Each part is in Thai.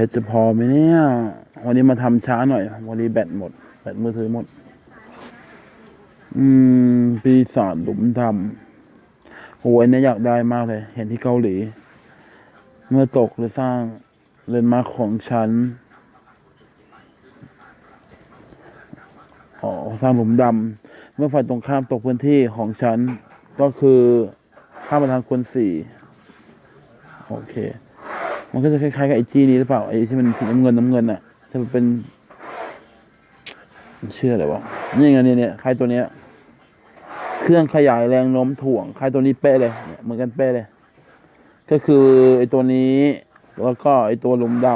พชรจะพอไหมเนี่ย วันนี้มาทำช้าหน่อย วันนี้แบตหมด แบตมือถือหมด อืม ปีศาจหลุมดำโอ้ยเนี่ยอยากได้มากเลย เห็นที่เกาหลี เมื่อตกหรือสร้างเลนมาของฉัน อ๋อ สร้างหลุมดำ เมื่อฝ่ายตรงข้ามตกพื้นที่ของฉัน ก็คือข้ามมาทางคนสี่ โอเค มันก็จะคล้ายๆกับไอจีนี้หรือเปล่าไอที่มันสีน้ำเงินน้ำเงินอะจะเป็นมันชื่ออะไรวะนี่ไงเนี่ยเนี่ยคล้ายตัวเนี้ย เครื่องขยายแรงโน้มถ่วงคล้ายตัวนี้เป๊ะเลยเนี่ยเหมือนกันเป๊ะเลย ก็คือไอตัวนี้แล้วก็ไอตัวหลุมด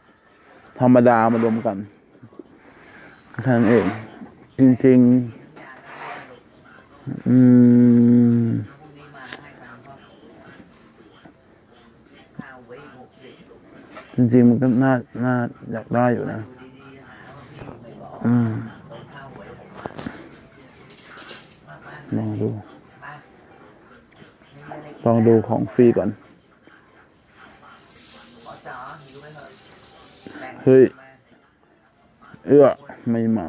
ำธรรมดามารวมกันแค่นั้นเองจริงๆ อืม จริง ๆ มันก็น่าน่าอยากได้อยู่นะ อืมลองดู ลองดูของฟรีก่อน เฮ้ย เอื้อ ไม่มา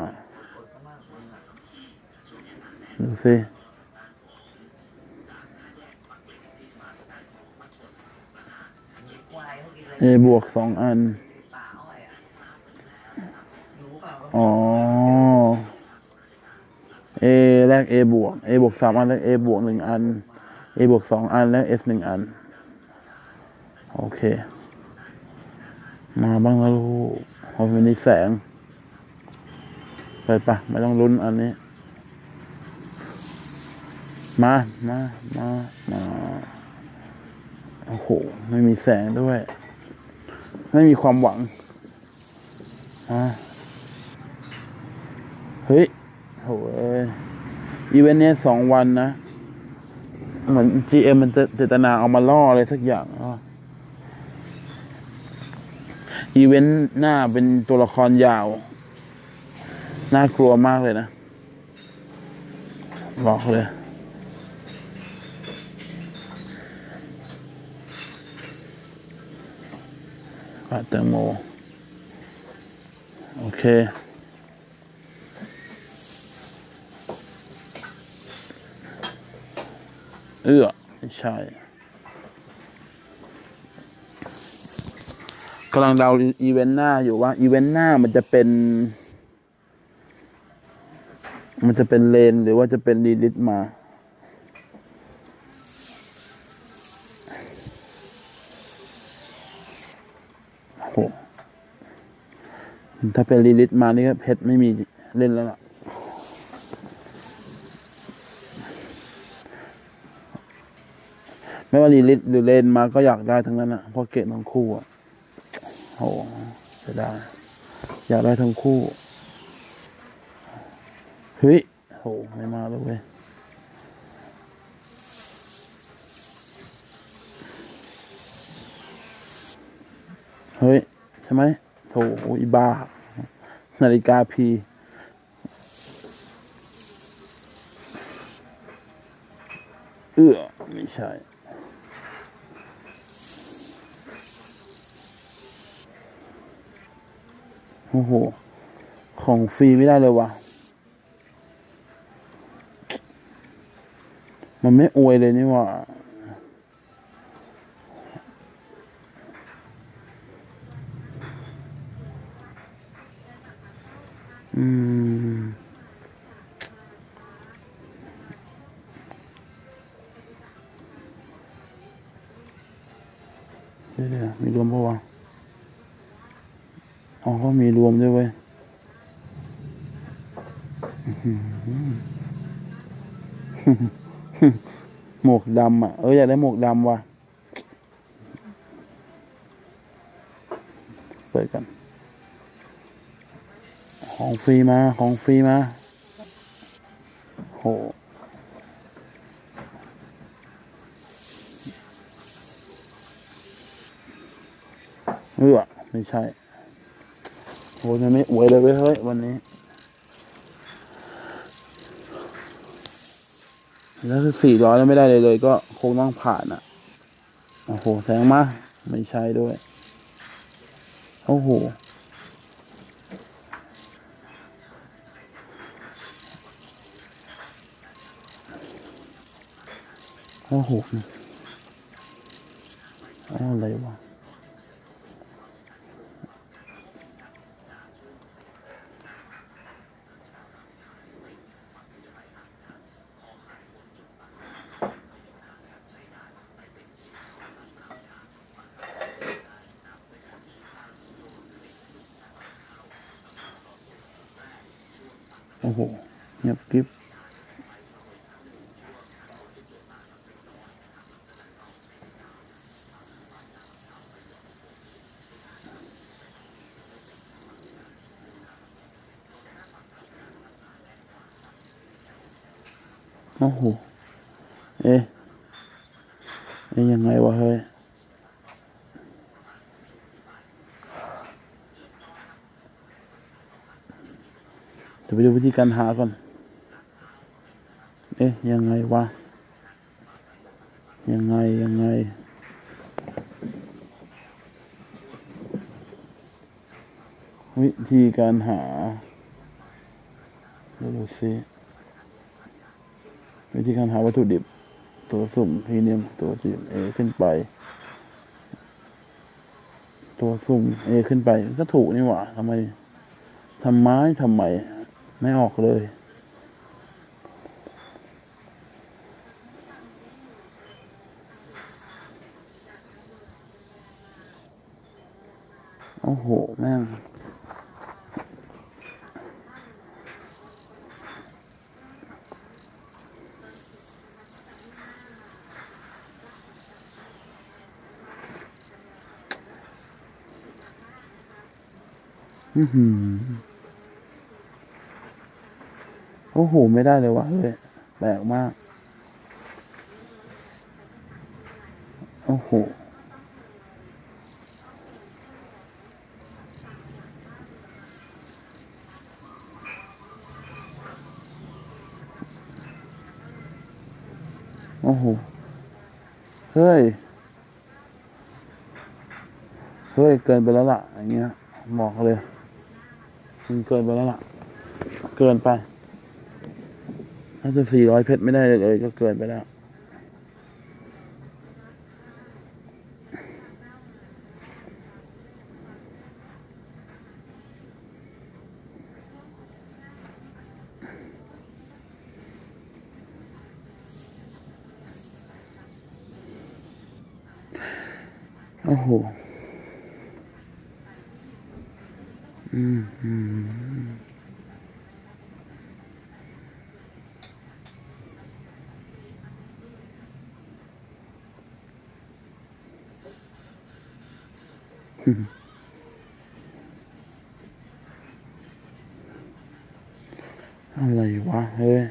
ดูสิ เอบวกสองอัน อ๋อ A แรก A บวก A บวกสามอันแล้ว A บวกหนึ่งอัน A บวกสองอันแล้ว S หนึ่งอัน โอเค มาบ้างแล้วลูกพอเป็นนิแสง ไปปะไม่ต้องลุ้นอันนี้ มา มา มา มา โอ้โห ไม่มีแสงด้วย ไม่มีความหวังอะเฮ้ยโหเอ้ยอีเวนต์เนี้ยสองวันนะ เหมือน GM มันจะเจตนาเอามาล่ออะไรสักอย่างอะอีเวนต์หน้าเป็นตัวละครยาว น่ากลัวมากเลยนะ บอกเลย ปาแตงโม โอเค เอื้อไม่ใช่กำลังเดาอีเวนต์หน้าอยู่ว่าอีเวนต์หน้ามันจะเป็น มันจะเป็นเลนหรือว่าจะเป็นดีลิทมา โอ้โห ถ้าเป็นลีลิทมานี่ก็เพชรไม่มีเล่นแล้วล่ะ ไม่ว่าลีลิทหรือเลนมาก็อยากได้ทั้งนั้นอะเพราะเกตทั้งคู่อะโอ้จะได้อยากได้ทั้งคู่ เฮ้ยโหไม่มาแล้วเว้ยเฮ้ย ใช่ไหม โถอีบ้า นาฬิกาพี เอื้อไม่ใช่โอ้โห ของฟรีไม่ได้เลยวะมันไม่อวยเลยนี่ว่า หมวกดำอะ เอออยากได้หมวกดำว่ะ เปิดกัน ของฟรีมา ของฟรีมา โหเออไม่ใช่โหมันไม่อวยเลยเว้ยเฮ้ยวันนี้ แล้วสี่ร้อยแล้วไม่ได้เลยเลย ก็คงต้องผ่านอะ โอ้โหแสงมา ไม่ใช่ด้วย โอ้โห โอ้โหอะไรวะ โอ้โหเงียบกริบโอ้โห เอ๊ะเอ๊ะยังไงวะเฮ้ย เดี๋ยวไปดูวิธีการหาก่อน เอ๊ะ ยังไงวะ ยังไง ยังไง วิธีการหาดี๋ยวดูซิวิธีการหาวัตถุดิบ ตัวสุ่มพรีเนียม ตัวจีเอขึ้นไป ตัวสุ่มเอขึ้นไป ก็ถูกนี่หว่าทำไมทำไมทำไม ไม่ออกเลยโอ้โห แม่ง อือหือ โอ้โหไม่ได้เลยวะเฮ้ยแปลกมาก โอ้โหโอ้โห เฮ้ย เฮ้ย เกินไปแล้วล่ะอย่างเงี้ยบอกเลย มันเกินไปแล้วล่ะ เกินไป ถ้าจะสี่ร้อยเพชรไม่ได้เลยก็เกินไปแล้วโอ้โห อืมอืม อะไรวะเฮ้ย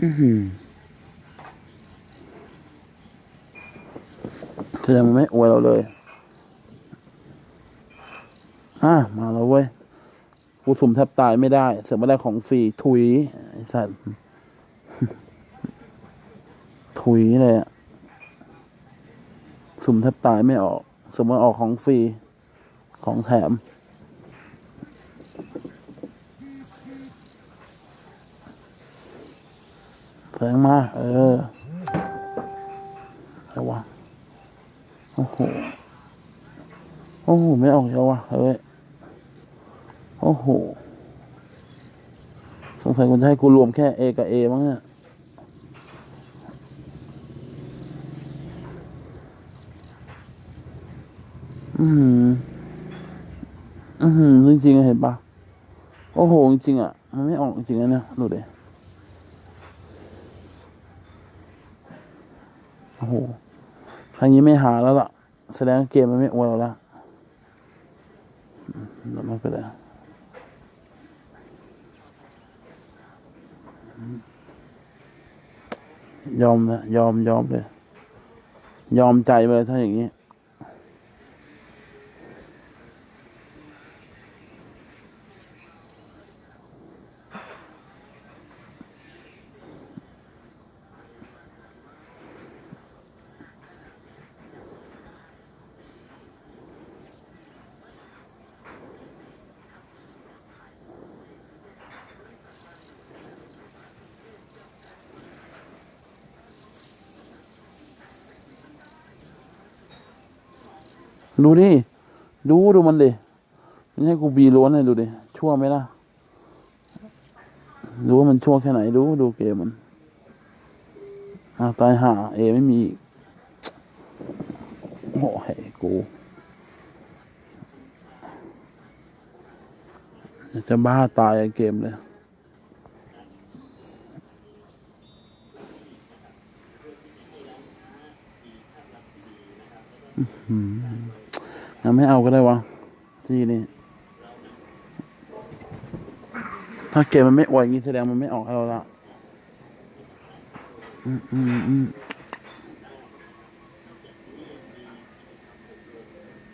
อือหือแสดงมันไม่อวยเราเลย อะ มาแล้วเว้ย กูสุ่มแทบตายไม่ได้ เสือกไม่ได้ของฟรีถุยไอ้สัตว์ถุยเลยอะสุ่มแทบตายไม่ออก เสมมติออกของฟรีของแถมแสงมาเอออะไรวะโอ้โห โอ้โห ไม่ออกแล้ววะเฮ้ย อ้โห สงสัยคุณจะให้กูรวมแค่ A กับ A มั้งเนี่ยอือหืออือหือจริงๆเห็นปะโอ้โห จริงอะ มันไม่ออกจริงๆนะเนี่ยดูดิโอ้โหทางนี้ไม่หาแล้วล่ะ แสดงเกมมันไม่อวยเราแล้วอืมแล้วไม่เป็นไร ยอมนะยอมยอมเลย ยอมใจไปเลยถ้าอย่างนี้ ดูนี่ดูดูมันดิไม่ให้กูบีล้วนให้ดูดิ ชั่วไหมล่ะ ดูว่ามันชั่วแค่ไหนดูดูเกมมันอาตายห่าเอไม่มีอีกโอ้ยกูจะบ้าตายไอเกมเลยงั้ นไม่เอาก็ได้วะที่นี่ ถ้าเกมมันไม่อวยอย่างนี้แสดงมันไม่ออกให้เราละอืมอืมอืม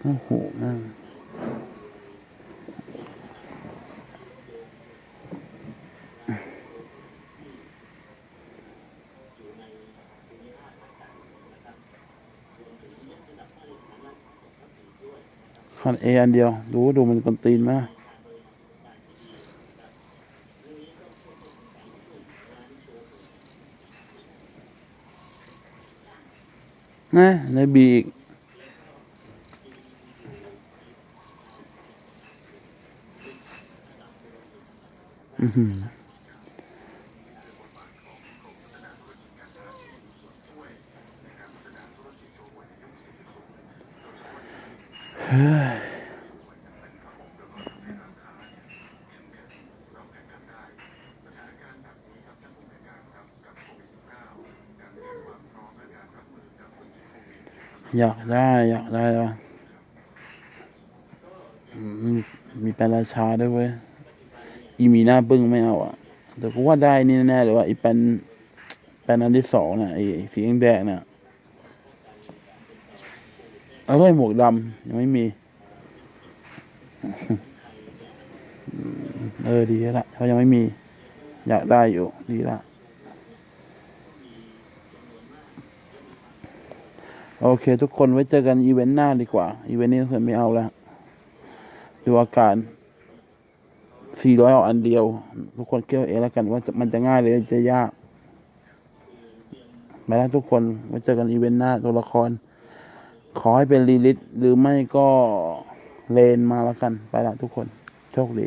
โอ้โหแม่ งคันเออันเดียว ดูดูมันกวนตีนมากนะในบีอีกอือ อยากได้ อยากได้ล้วอืมมีแปลราชาด้วยเว้ย อีมีหน้าบึ้งไม่เอาอะ แต่กูว่าได้นี่แน่เลยว่าอีเป็นเป็นอันที่สองน่ะไอ้สีแดงน่ะเอาเลยหมวกดำยังไม่มี เออดีละเขายังไม่มี อยากได้อยู่ ดีละ โอเค ทุกคนไว้เจอกันอีเวนต์หน้าดีกว่า อีเวนต์นี้ผมไม่เอาแล้วดูอาการสี่ร้อยเอาอันเดียว ทุกคนเกี่ยวเองแล้วกันว่ามันจะง่ายหรือจะยากไปแล้วทุกคนไว้เจอกันอีเวนต์หน้าตัวละคร ขอให้เป็นลีลิตหรือไม่ก็เลนมาแล้วกัน ไปละทุกคน โชคดี